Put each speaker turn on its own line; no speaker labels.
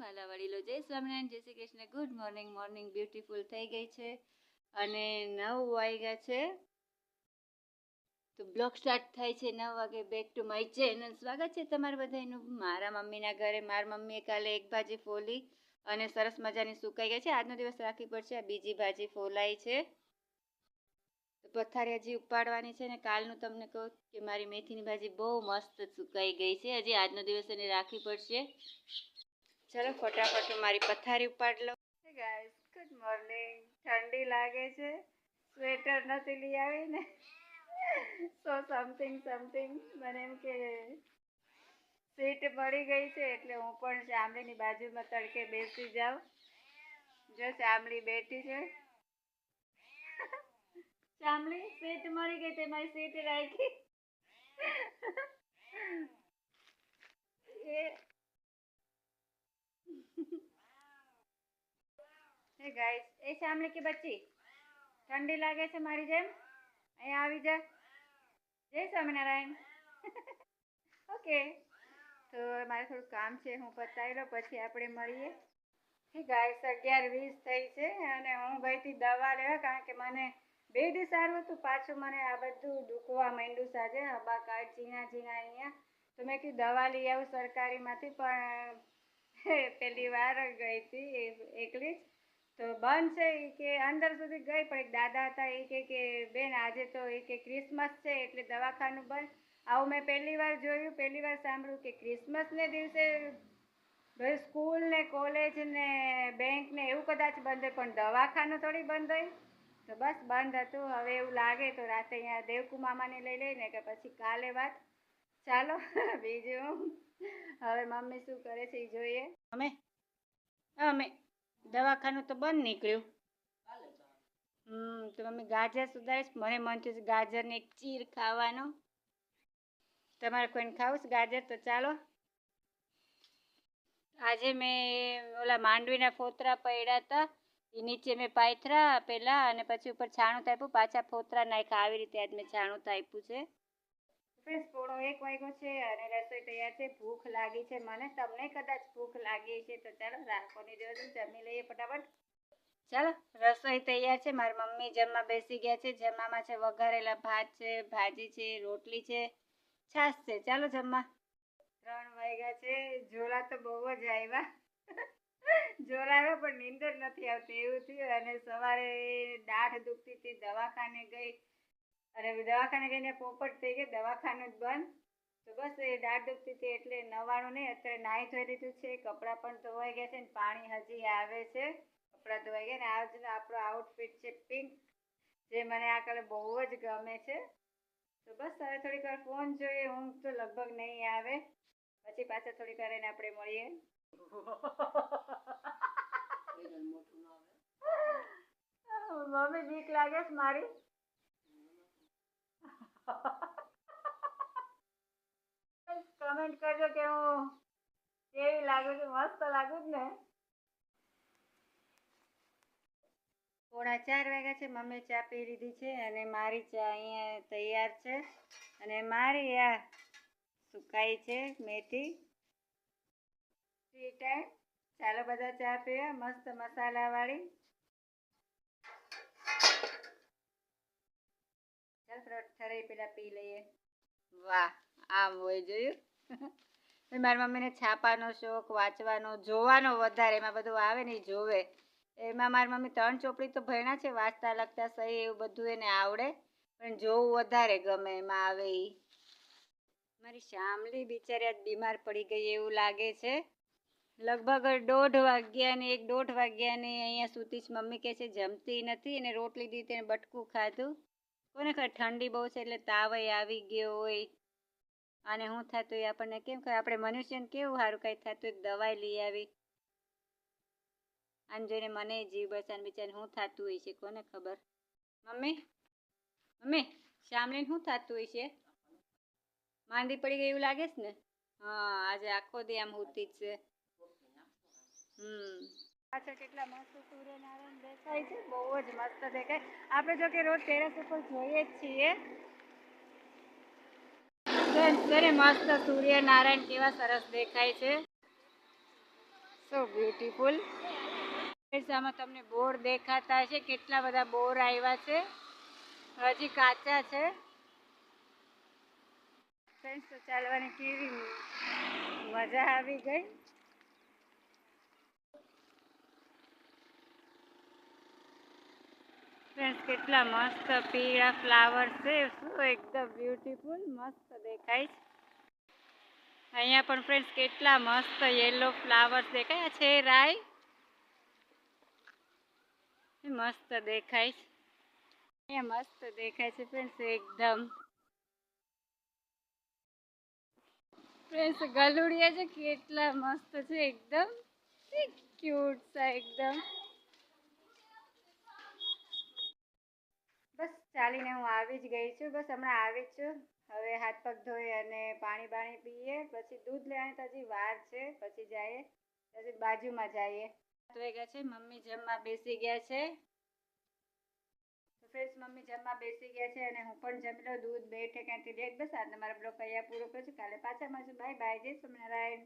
વાલા વડીલો. જય સ્વામિનારાયણ, જય Shri Krishna. Good morning morning beautiful થઈ ગઈ છે. અને નવ વાગ્યા છે. તો બ્લોગ સ્ટાર્ટ થાય છે નવ વાગે બેક ટુ માય ચેનલ સ્વાગત છે તમારા બધાનું. મારા મમ્મીના ઘરે મારા મમ્મીએ કાલે એક ભાજી ફોલી અને સરસ મજાની સુકાઈ ગઈ છે. આજનો દિવસ રાખવી પડશે. આ બીજી ભાજી ફોલાઈ છે. પથારી હજી ઉપાડવાની છે ને કાલનું તમને કહું કે મારી મેથીની ભાજી બહુ મસ્ત સુકાઈ ગઈ છે. હજી આજનો દિવસ એને રાખવી પડશે. ચલો ફટાફટ મારી પથારી ઉપાડ લઉં. ગાઈસ ગુડ મોર્નિંગ ઠંડી લાગે છે. સ્વેટર નથી લઈ આવી ને? સો સમથિંગ સમથિંગ મને એમ કે સીટ મળી ગઈ છે એટલે હું પણ ચામડીની બાજુમાં તડકે બેસી જાઉં. જો ચામડી બેઠી છે. ચામડી, સીટ મળી ગઈ તે મારી સીટ રાખી એ હે ગાઈસ એ શામલી કે બચ્ચી? ઠંડી લાગે છે મારી જેમ? અહીંયા આવી જા. જય સ્વામિનારાયણ. ઓકે. તો મારે થોડું કામ છે, હું પતાવી લો પછી આપણે મળીએ. હે ગાઈસ અગિયાર વીસ થઈ છે અને હું ગઈ હતી દવા લેવા, કારણ કે મને બે દિવસ સારું હતું. પાછું મને આ બધું દુખવા માંડ્યું સાજે. હબા કાઢ, ઝીણા ઝીણા અહીંયા. તો મેં કીધું, દવા લઈ આવું સરકારીમાંથી, પણ પહેલી વાર ગઈ હતી એકલી જ. તો બંધ છે એ કે અંદર સુધી ગઈ, પણ એક દાદા હતા એ કે કે, બેન, આજે તો એ કે ક્રિસમસ છે, એટલે દવાખાનું બંધ આવું મેં પહેલી વાર જોયું, પહેલી વાર સાંભળ્યું કે ક્રિસમસને દિવસે ભાઈ સ્કૂલ ને કોલેજ ને બેંક ને એવું કદાચ બંધ હોય, પણ દવાખાનું થોડી બંધ હોય. તો બસ બંધ હતું. હવે એવું લાગે તો રાતે અહીંયા દેવકુ મામાને લઈ લઈને કે પછી કાલે વાત. ચાલો, બીજું. હવે મમ્મી શું કરે છે એ જોઈએ. અમે? અમે. દવાખાનું તો બંધ નીકળ્યું. હમ, તો મમ્મી ગાજર સુધારીશ. મને મન થયું ગાજરને એક ચીર ખાવાનો. તમારે કોઈને ખાવું ગાજર? તો ચાલો. આજે મેં ઓલા માંડવીના ફોતરા પડ્યા હતા. એ નીચે મેં પાથરા પહેલાં અને પછી ઉપર છાણું તાપ્યું. પાછા ફોતરા નાખ્યા. આવી રીતે આજ મેં છાણું તાપ્યું છે. ફ્રેન્ડ્સ પોણો એક વાગ્યો છે અને રસોઈ તૈયાર છે. ભૂખ લાગી છે. મને તમને કદાચ ભૂખ લાગી છે તો ચાલો રાખોની જરૂર જમી લઈએ ફટાફટ. ચાલો, રસોઈ તૈયાર છે. મારી મમ્મી જમવા બેસી ગયા છે. જમવામાં છે વઘારેલા ભાત છે, ભાજી છે, રોટલી છે, છાશ છે. ચાલો જમવા. ત્રણ વાગ્યા છે. ઝોલા તો બહુ જ આવ્યા ઝોલા પણ નીંદર નથી આવતી. એવું થયું અને સવારે દાઢ દુખતી હતી. દવાખાને ગઈ. અને દવાખાને જઈને પોપટ થઈ ગઈ દવાખાનું જ બંધ. તો બસ એ દાઢ દુખતી હતી એટલે નવાણું નહીં અત્યારે નાહી ધોઈ લીધું છે. કપડાં પણ ધોવાઈ ગયા છે ને પાણી હજી આવે છે. કપડાં ધોવાઈ ગયા ને આ જ આપણો આઉટફિટ છે પિંક જે મને આ કલર બહુ જ ગમે છે. તો બસ હવે થોડીક વાર ફોન જોઈએ. ઊંઘ તો લગભગ નહીં આવે. પછી પાછા થોડીક વાર એને આપણે મળીએ. મમ્મી બીક લાગે છે મારી? કમેન્ટ કરજો કે હું કેવી લાગુ છું, મસ્ત લાગુ જ ને. પોણા ચાર વાગ્યા છે, મમ્મી ચા પી લીધી છે અને મારી ચા અહીંયા તૈયાર છે. અને મારી આ સુકાઈ છે મેથી. ફ્રી ટાઈમ ચાલો બધા ચા પીવા મસ્ત મસાલાવાળી. ચાલ થોડો પેલા પી લઈએ. વાહ, આમ હોય જોયું. મારી મમ્મીને છાપાનો શોખ, વાંચવાનો, જોવાનો વધારે, એમાં બધું આવે ને જોવે. એમાં મારી મમ્મી ત્રણ ચોપડી તો ભણ્યા છે, વાંચતા, લખતા, સહી એવું બધું એને આવડે, પણ જોવું વધારે ગમે એમાં આવે એ મારી શામલી બિચારી આજ બીમાર પડી ગઈ એવું લાગે છે. લગભગ દોઢ વાગ્યાની, એક દોઢ વાગ્યાની અહીંયા સુતી મમ્મી કહે છે, જમતી નથી અને રોટલી દીધી એને બટકું ખાધું. કોને ખબર ઠંડી બહુ છે એટલે તાવય આવી ગયો હોય. અને હું થતું એ આપણને કેમ ખબર? આપણે મનુષ્યને કેવું સારું કાંઈ થતું? દવાઈ લઈ આવી. આમ જોઈને મને જીવ બચાને બિચારીને શું થતું હોય છે? કોને ખબર? મમ્મી? મમ્મી શામલીને શું થતું હોય છે? માંદી પડી ગઈ એવું લાગે છે ને? હા, આજે આખો દી આમ હોતી જ છે. હમ. પાછળ કેટલા મસ્ત સૂર્યનારાયણ દેખાય છે. બહુ જ મસ્ત દેખાય. આપણે જો કે રોજ ટેરેસ ઉપર જોઈએ જ છીએ. બેન, મસ્ત સૂર્યનારાયણ કેવા સરસ દેખાય છે. સો બ્યુટીફુલ આમાં તમને બોર દેખાતા છે કેટલા બધા બોર આવ્યા છે. હજી કાચા છે. ફ્રેન્ડ્સ તો ચાલવાની કેવી મજા આવી ગઈ. ફ્રેન્ડ્સ કેટલા મસ્ત પીળા ફ્લાવર છે. શું એકદમ બ્યુટીફુલ મસ્ત દેખાય છે. અહીંયા પણ ફ્રેન્ડ્સ કેટલા મસ્ત યેલો ફ્લાવર્સ દેખાય છે, રાય. મસ્ત દેખાય છે. અહીંયા મસ્ત દેખાય છે ફ્રેન્ડ્સ એકદમ. ફ્રેન્ડ્સ ગલુડિયા છે, કેટલા મસ્ત છે, એકદમ. ક્યુટ છે, એકદમ બસ ચાલીને હું આવી જ ગઈ છું. બસ હમણાં આવી છું. હવે હાથ પગ ધોઈ અને પાણી બાણી પીએ. પછી દૂધ લેવાની તો વાર છે. પછી જઈએ. પછી બાજુમાં જઈએ. વાગ્યા છે. મમ્મી જમવા બેસી ગયા છે. ફ્રેશ મમ્મી જમવા બેસી ગયા છે અને હું પણ જમી લઉં. દૂધ, બે ઠેકાણથી લેટ. બસ આજનો મારો બ્લોગ અહીંયા પૂરો કરું છું. કાલે પાછા મળશું. Bye bye. જય સ્વામિનારાયણ.